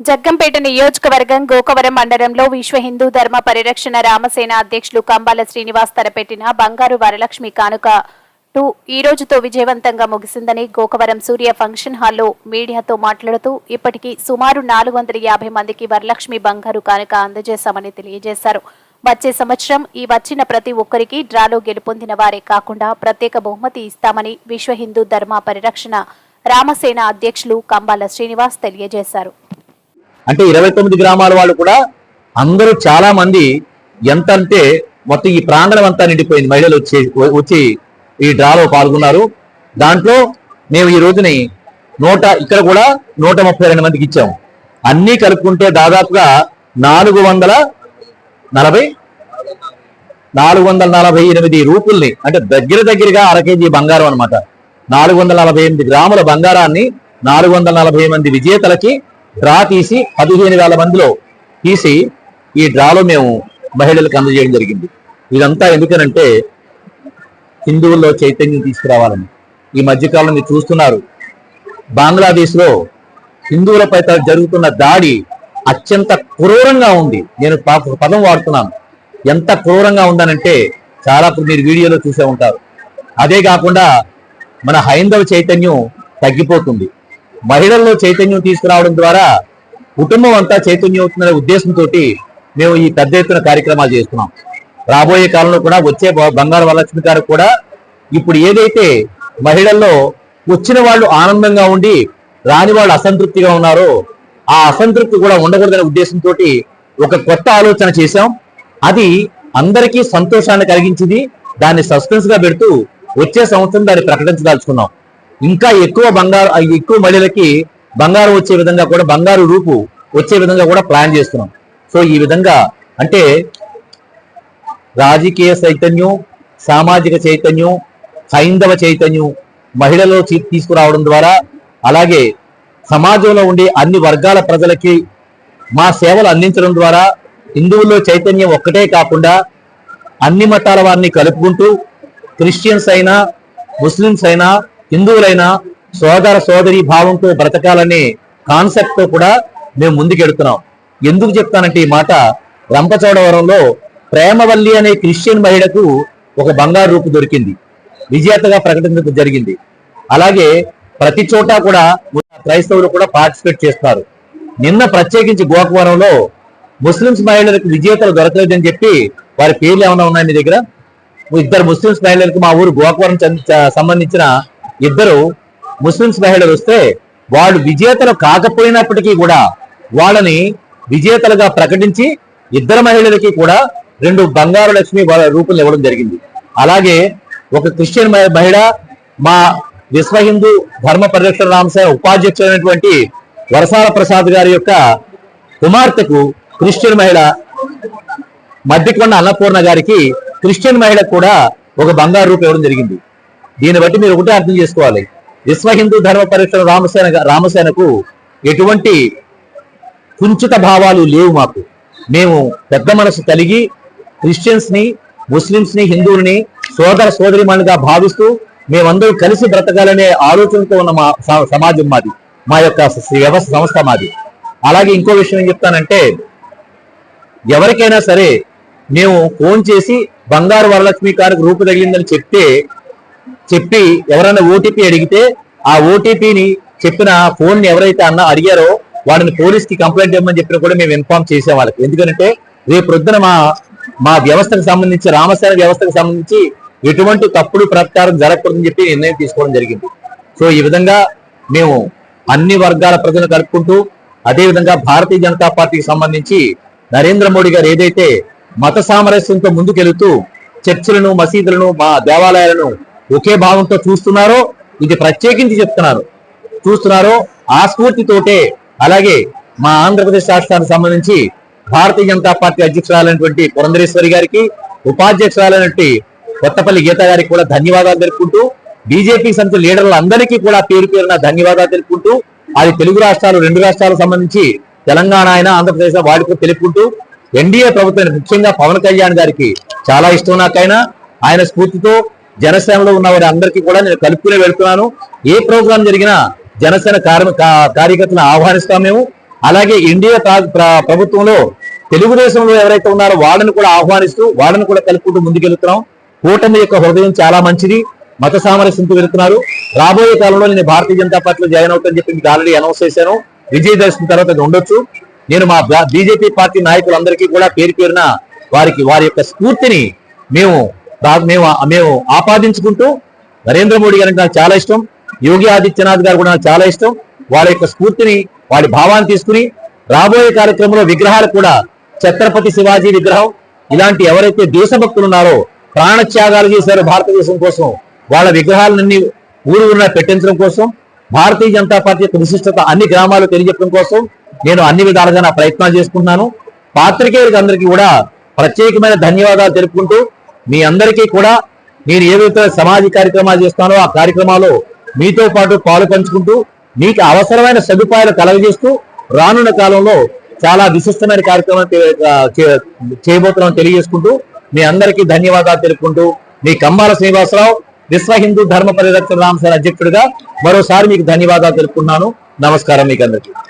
జగ్గంపేట నియోజకవర్గం గోకవరం మండలంలో విశ్వ హిందూ ధర్మ పరిరక్షణ రామసేన అధ్యక్షులు కంబాల శ్రీనివాస్ తలపెట్టిన బంగారు వరలక్ష్మి కానుక టూ ఈ రోజుతో విజయవంతంగా ముగిసిందని గోకవరం సూర్య ఫంక్షన్ హాల్లో మీడియాతో మాట్లాడుతూ ఇప్పటికీ సుమారు నాలుగు వందల యాభై మందికి వరలక్ష్మి బంగారు కానుక అందజేశామని తెలియజేశారు. వచ్చే సంవత్సరం ఈ వచ్చిన ప్రతి ఒక్కరికి డ్రాలో గెలుపొందిన వారే కాకుండా ప్రత్యేక బహుమతి ఇస్తామని విశ్వ హిందూ ధర్మ పరిరక్షణ రామసేన అధ్యక్షులు కంబాల శ్రీనివాస్ తెలియజేశారు. అంటే ఇరవై తొమ్మిది గ్రామాల వాళ్ళు కూడా అందరూ చాలా మంది ఎంత అంటే మొత్తం ఈ ప్రాంగణం అంతా నిండిపోయింది. మహిళలు వచ్చి వచ్చి ఈ డ్రాలో పాల్గొన్నారు. దాంట్లో మేము ఈ రోజుని నూట ఇక్కడ కూడా నూట ముప్పై రెండు మందికి ఇచ్చాము. అన్నీ కలుపుకుంటే దాదాపుగా నాలుగు వందల నలభై నాలుగు వందల నలభై ఎనిమిది రూపుల్ని అంటే దగ్గర దగ్గరగా అర కేజీ బంగారం అనమాట నాలుగు వందల నలభై ఎనిమిది గ్రాముల బంగారాన్ని నాలుగు వందల నలభై మంది విజేతలకి డ్రా తీసి పదిహేను వేల మందిలో తీసి ఈ డ్రాలో మేము మహిళలకు అందజేయడం జరిగింది. ఇదంతా ఎందుకనంటే హిందువుల్లో చైతన్యం తీసుకురావాలని. ఈ మధ్యకాలం మీరు చూస్తున్నారు బంగ్లాదేశ్లో హిందువులపై జరుగుతున్న దాడి అత్యంత క్రూరంగా ఉంది. నేను ఒక పదం వాడుతున్నాను. ఎంత క్రూరంగా ఉందనంటే చాలా మీరు వీడియోలో చూసే ఉంటారు. అదే కాకుండా మన హైందవ చైతన్యం తగ్గిపోతుంది. మహిళల్లో చైతన్యం తీసుకురావడం ద్వారా కుటుంబం అంతా చైతన్యం అవుతుందనే ఉద్దేశంతో మేము ఈ పెద్ద ఎత్తున కార్యక్రమాలు చేస్తున్నాం. రాబోయే కాలంలో కూడా వచ్చే బంగారు వరలక్ష్మి గారు కూడా ఇప్పుడు ఏదైతే మహిళల్లో వచ్చిన వాళ్ళు ఆనందంగా ఉండి రాని వాళ్ళు అసంతృప్తిగా ఉన్నారో ఆ అసంతృప్తి కూడా ఉండకూడదనే ఉద్దేశంతో ఒక కొత్త ఆలోచన చేశాం. అది అందరికీ సంతోషాన్ని కలిగించింది. దాన్ని సస్పెన్స్గా పెడుతూ వచ్చే సంవత్సరం దాన్ని ప్రకటించదలుచుకున్నాం. ఇంకా ఎక్కువ బంగారు ఎక్కువ మహిళలకి బంగారం వచ్చే విధంగా కూడా బంగారు రూపు వచ్చే విధంగా కూడా ప్లాన్ చేస్తున్నాం. సో ఈ విధంగా అంటే రాజకీయ చైతన్యం సామాజిక చైతన్యం హైందవ చైతన్యం మహిళలో తీసుకురావడం ద్వారా అలాగే సమాజంలో ఉండే అన్ని వర్గాల ప్రజలకి మా సేవలు అందించడం ద్వారా హిందువుల్లో చైతన్యం ఒక్కటే కాకుండా అన్ని మతాల వారిని కలుపుకుంటూ క్రిస్టియన్స్ అయినా ముస్లిమ్స్ అయినా హిందువులైన సోదర సోదరి భావంతో బ్రతకాలనే కాన్సెప్ట్తో కూడా మేము ముందుకెడుతున్నాం. ఎందుకు చెప్తానంటే ఈ మాట రంపచోడవరంలో ప్రేమవల్లి అనే క్రిస్టియన్ మహిళకు ఒక బంగారు రూపు దొరికింది. విజేతగా ప్రకటించడం జరిగింది. అలాగే ప్రతి చోట కూడా క్రైస్తవులు కూడా పార్టిసిపేట్ చేస్తారు నిన్న ప్రత్యేకించి గోకవరంలో ముస్లింస్ మహిళలకు విజేతలు దొరకలేదని చెప్పి వారి పేర్లు ఏమైనా ఉన్నాయి మీ దగ్గర? ఇద్దరు ముస్లింస్ మహిళలకు మా ఊరు గోకవరం సంబంధించిన ఇద్దరు ముస్లింస్ మహిళలు వస్తే వాళ్ళు విజేతలు కాకపోయినప్పటికీ కూడా వాళ్ళని విజేతలుగా ప్రకటించి ఇద్దరు మహిళలకి కూడా రెండు బంగారు లక్ష్మి వాళ్ళ రూపంలో ఇవ్వడం జరిగింది. అలాగే ఒక క్రిస్టియన్ మహిళ మా విశ్వ హిందూ ధర్మ పరిరక్షణ రామసాయ ఉపాధ్యక్షులైనటువంటి వరసాల ప్రసాద్ గారి యొక్క కుమార్తెకు క్రిస్టియన్ మహిళ మధ్యకొండ అన్నపూర్ణ గారికి క్రిస్టియన్ మహిళ కూడా ఒక బంగారు రూపు ఇవ్వడం జరిగింది. దీన్ని బట్టి మీరు ఒకటే అర్థం చేసుకోవాలి. విశ్వ హిందూ ధర్మ పరిరక్షణ రామసేన రామసేనకు ఎటువంటి కుంచిత భావాలు లేవు మాకు. మేము పెద్ద మనసు కలిగి క్రిస్టియన్స్ని ముస్లింస్ని హిందువుల్ని సోదర సోదరిమణిగా భావిస్తూ మేమందరూ కలిసి బ్రతకాలనే ఆలోచనతో ఉన్న మా స- సమాజం మాది. మా యొక్క వ్యవస్థ సంస్థ మాది. అలాగే ఇంకో విషయం ఏం చెప్తానంటే ఎవరికైనా సరే మేము ఫోన్ చేసి బంగారు వరలక్ష్మి గారికి రూపు తగిలిందని చెప్తే చెప్పి ఎవరైనా ఓటీపీ అడిగితే ఆ ఓటీపీని చెప్పిన ఫోన్ ఎవరైతే అన్న అడిగారో వాడిని పోలీస్కి కంప్లైంట్ ఇవ్వమని చెప్పిన కూడా మేము ఇన్ఫార్మ్ చేసే వాళ్ళకి. ఎందుకంటే రేపు ప్రొద్దున మా మా వ్యవస్థకు సంబంధించి రామసేన వ్యవస్థకు సంబంధించి ఎటువంటి తప్పుడు ప్రకారం జరగకూడదని చెప్పి నిర్ణయం తీసుకోవడం జరిగింది. సో ఈ విధంగా మేము అన్ని వర్గాల ప్రజలను కలుపుకుంటూ అదేవిధంగా భారతీయ జనతా పార్టీకి సంబంధించి నరేంద్ర మోడీ గారు ఏదైతే మత సామరస్యంతో ముందుకెళ్తూ చర్చిలను మసీదులను మా దేవాలయాలను ఒకే భావంతో చూస్తున్నారో ఇది ప్రత్యేకించి చెప్తున్నారు. చూస్తున్నారో ఆ స్ఫూర్తితోటే. అలాగే మా ఆంధ్రప్రదేశ్ రాష్ట్రానికి సంబంధించి భారతీయ జనతా పార్టీ అధ్యక్షురాలైనటువంటి పురంధరేశ్వరి గారికి ఉపాధ్యక్షురాలైనటువంటి కొత్తపల్లి గీత గారికి కూడా ధన్యవాదాలు తెలుపుకుంటూ బీజేపీ సంత లీడర్లందరికీ కూడా పేరు పేరున ధన్యవాదాలు తెలుపుకుంటూ అది తెలుగు రాష్ట్రాలు రెండు రాష్ట్రాలకు సంబంధించి తెలంగాణ అయినా ఆంధ్రప్రదేశ్ వాడికి తెలుపుకుంటూ ఎన్డీఏ ప్రభుత్వం ముఖ్యంగా పవన్ కళ్యాణ్ గారికి చాలా ఇష్టం నాకైనా. ఆయన స్ఫూర్తితో జనసేనలో ఉన్న వారి అందరికీ కూడా నేను కలుపుకునే వెళ్తున్నాను ఏ ప్రోగ్రాం జరిగినా జనసేన కార్యకర్తలను ఆహ్వానిస్తాం మేము. అలాగే ఇండియా ప్రా- ప్రభుత్వంలో తెలుగుదేశంలో ఎవరైతే ఉన్నారో వాళ్ళని కూడా ఆహ్వానిస్తూ వాళ్ళని కూడా కలుపుకుంటూ ముందుకెళ్తున్నాం. కూటమి యొక్క హృదయం చాలా మంచిది. మత సామరస్యంతో వెళుతున్నారు. రాబోయే కాలంలో నేను భారతీయ జనతా పార్టీలో జాయిన్ అవుతానని చెప్పి మీకు ఆల్రెడీ అనౌన్స్ చేశాను. విజయదర్శనం తర్వాత అది ఉండొచ్చు. నేను మా బీజేపీ పార్టీ నాయకులందరికీ కూడా పేరు పేరున వారికి వారి యొక్క స్ఫూర్తిని మేము రా- మేము మేము ఆపాదించుకుంటూ నరేంద్ర మోడీ గారికి నాకు చాలా ఇష్టం. యోగి ఆదిత్యనాథ్ గారు కూడా నాకు చాలా ఇష్టం. వాళ్ళ యొక్క స్ఫూర్తిని వారి భావాన్ని తీసుకుని రాబోయే కార్యక్రమంలో విగ్రహాలు కూడా ఛత్రపతి శివాజీ విగ్రహం. ఇలాంటి ఎవరైతే దేశభక్తులు ఉన్నారో ప్రాణత్యాగాలు చేశారో భారతదేశం కోసం వాళ్ళ విగ్రహాలన్నీ ఊరు ఊరిన పెట్టించడం కోసం భారతీయ జనతా పార్టీ యొక్క విశిష్టత అన్ని గ్రామాలు తెలియజెప్పడం కోసం నేను అన్ని విధాలుగా నా ప్రయత్నాలు చేసుకుంటున్నాను. పాత్రికేయులకు అందరికీ కూడా ప్రత్యేకమైన ధన్యవాదాలు తెలుపుకుంటూ మీ అందరికీ కూడా నేను ఏదైతే సమాజ కార్యక్రమాలు చేస్తానో ఆ కార్యక్రమాల్లో మీతో పాటు పాలు పంచుకుంటూ మీకు అవసరమైన సదుపాయాలు కలగజేస్తూ రానున్న కాలంలో చాలా విశిష్టమైన కార్యక్రమం చేయబోతున్నాం తెలియజేసుకుంటూ మీ అందరికీ ధన్యవాదాలు తెలుపుకుంటూ మీ కంబాల శ్రీనివాసరావు విశ్వ హిందూ ధర్మ పరిరక్షణ రామసేన అధ్యక్షుడిగా మరోసారి మీకు ధన్యవాదాలు తెలుపుకున్నాను నమస్కారం మీకు అందరికీ